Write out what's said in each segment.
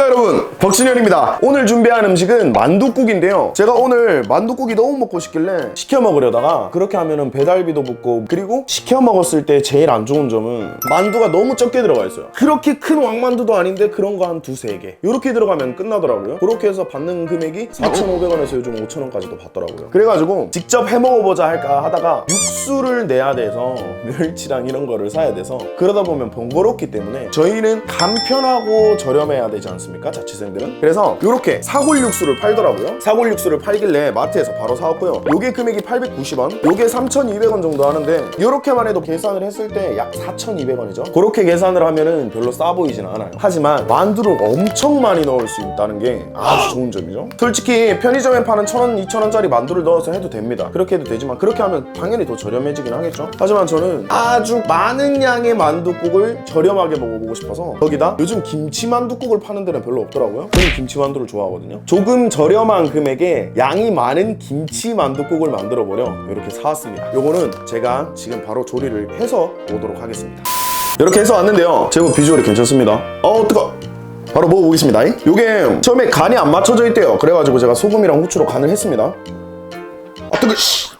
반갑습니다 여러분. 벅신현입니다. 오늘 준비한 음식은 만두국인데요. 제가 오늘 만두국이 너무 먹고 싶길래 시켜 먹으려다가 그렇게 하면은 배달비도 붙고 그리고 시켜 먹었을 때 제일 안 좋은 점은 만두가 너무 적게 들어가 있어요. 그렇게 큰 왕만두도 아닌데 그런 거 한 두세 개. 이렇게 들어가면 끝나더라고요. 그렇게 해서 받는 금액이 4,500원에서 요즘 5,000원까지도 받더라고요. 그래가지고 직접 해 먹어보자 할까 하다가 육수를 내야 돼서 멸치랑 이런 거를 사야 돼서 그러다 보면 번거롭기 때문에 저희는 간편하고 저렴해야 되지 않습니까 자취생들은? 그래서 이렇게 사골 육수를 팔더라고요. 사골 육수를 팔길래 마트에서 바로 사왔고요. 요게 금액이 890원 요게 3,200원 정도 하는데 이렇게만 해도 계산을 했을 때 약 4,200원이죠. 그렇게 계산을 하면은 별로 싸 보이진 않아요. 하지만 만두를 엄청 많이 넣을 수 있다는 게 아주 좋은 점이죠. 솔직히 편의점에 파는 1,000원, 2,000원짜리 만두를 넣어서 해도 됩니다. 그렇게 해도 되지만 그렇게 하면 당연히 더 저렴해지긴 하겠죠. 하지만 저는 아주 많은 양의 만두국을 저렴하게 먹어보고 싶어서 거기다 요즘 김치 만두국을 파는 데는 별로 없더라고요. 저는 김치 만두를 좋아하거든요. 조금 저렴한 금액에 양이 많은 김치 만두국을 만들어 버려 이렇게 사왔습니다. 요거는 제가 지금 바로 조리를 해서 오도록 하겠습니다. 이렇게 해서 왔는데요. 제법 비주얼이 괜찮습니다. 어 뜨거 바로 먹어보겠습니다. 요게 처음에 간이 안 맞춰져 있대요. 그래가지고 제가 소금이랑 후추로 간을 했습니다. 아 뜨거 씨.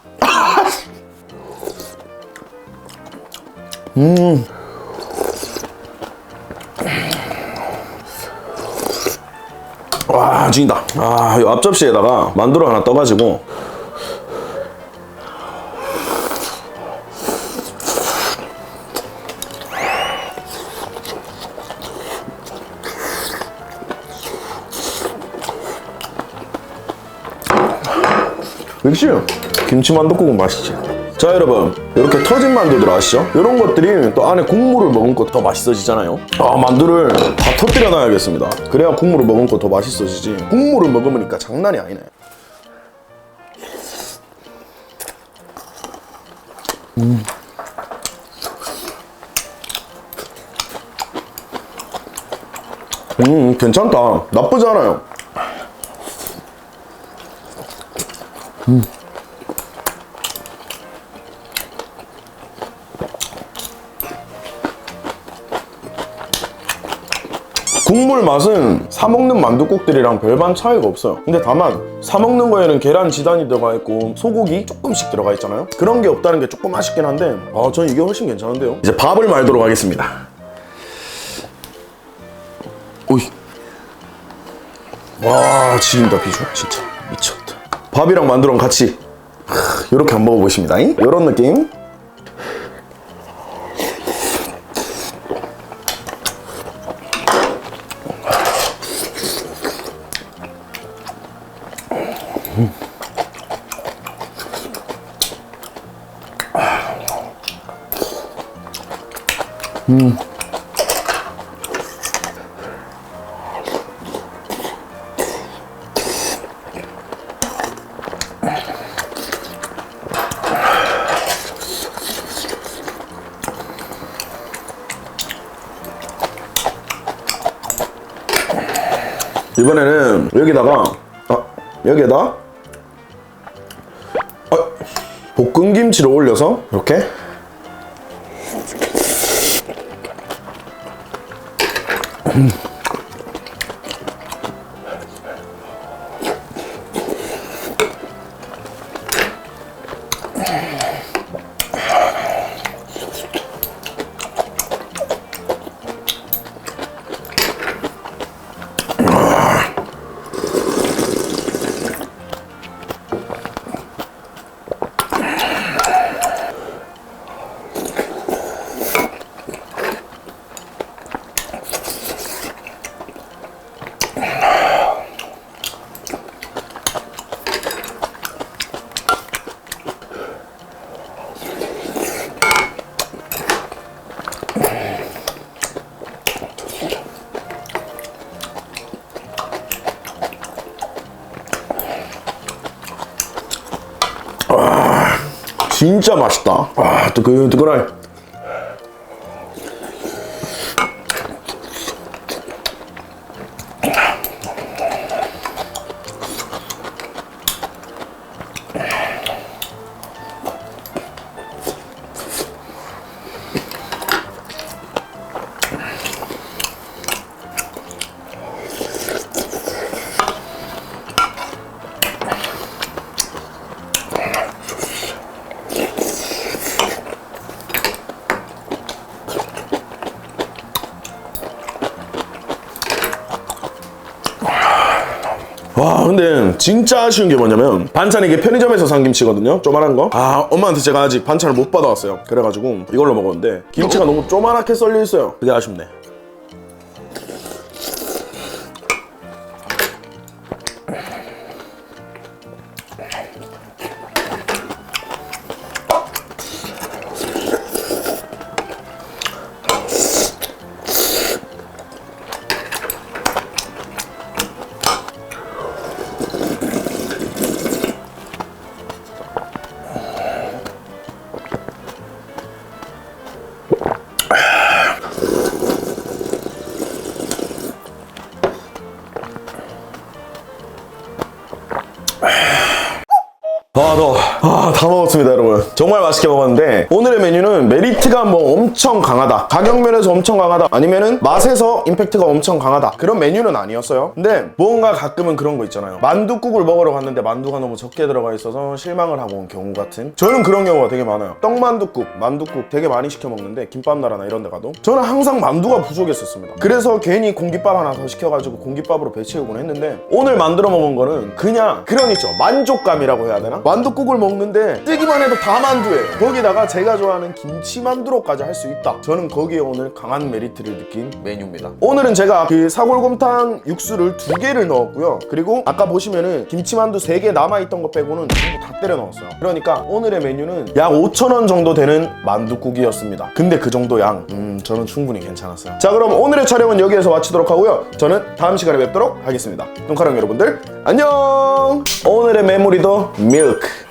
와 죽인다. 아이 앞접시에다가 만두를 하나 떠가지고. 역시 김치 만두국은 맛있지 자 여러분 이렇게 터진 만두들 아시죠? 이런 것들이 또 안에 국물을 머금고 더 맛있어지잖아요. 아 만두를 다 터뜨려 놔야겠습니다. 그래야 국물을 머금고 더 맛있어지지. 국물을 먹으니까 장난이 아니네. 음. 괜찮다. 나쁘지 않아요 국물 맛은 사먹는 만두국들이랑 별반 차이가 없어요. 근데 다만 사먹는 거에는 계란 지단이 들어가 있고 소고기 조금씩 들어가 있잖아요. 그런 게 없다는 게 조금 아쉽긴 한데 아 저는 이게 훨씬 괜찮은데요. 이제 밥을 말도록 하겠습니다. 오이. 와 지린다 비주얼. 진짜 미쳤다. 밥이랑 만두랑 같이. 이렇게 한번 먹어보십니다. 이런 느낌 이번에는 여기다가 아, 여기에다? 아, 볶은 김치를 올려서 이렇게 음. 진짜 맛있다. 아, 뜨끈뜨끈 해. 진짜 아쉬운 게 뭐냐면 반찬 이게 편의점에서 산 김치거든요. 조만한 거아 엄마한테 제가 아직 반찬을 못 받아왔어요. 그래가지고 이걸로 먹었는데 김치가 너무 조만하게 썰려 있어요. 그게 아쉽네 정말 맛있게 먹었는데, 오늘의 메뉴는 메리트가 뭐 엄청 강하다. 가격 면에서 엄청 강하다. 아니면은 맛에서 임팩트가 엄청 강하다. 그런 메뉴는 아니었어요. 근데, 뭔가 가끔은 그런 거 있잖아요. 만두국을 먹으러 갔는데 만두가 너무 적게 들어가 있어서 실망을 하고 온 경우 같은. 저는 그런 경우가 되게 많아요. 떡만두국, 만두국 되게 많이 시켜 먹는데, 김밥나라나 이런 데 가도. 저는 항상 만두가 부족했었습니다. 그래서 괜히 공깃밥 하나 더 시켜가지고 공깃밥으로 배 채우곤 했는데, 오늘 만들어 먹은 거는 그냥, 그런 있죠. 만족감이라고 해야 되나? 만두국을 먹는데 뜨기만 해도 다 만두예요. 거기다가 제가 좋아하는 김치만두로까지 할 수 있다. 저는 거기에 오늘 강한 메리트를 느낀 메뉴입니다. 오늘은 제가 그 사골곰탕 육수를 두 개를 넣었고요. 그리고 아까 보시면은 김치만두 세 개 남아있던 거 빼고는 전부 다 때려 넣었어요. 그러니까 오늘의 메뉴는 약 5,000원 정도 되는 만두국이었습니다. 근데 그 정도 양, 음, 저는 충분히 괜찮았어요. 자, 그럼 오늘의 촬영은 여기에서 마치도록 하고요. 저는 다음 시간에 뵙도록 하겠습니다. 눈카랑 여러분들, 안녕! 오늘의 메모리도 밀크.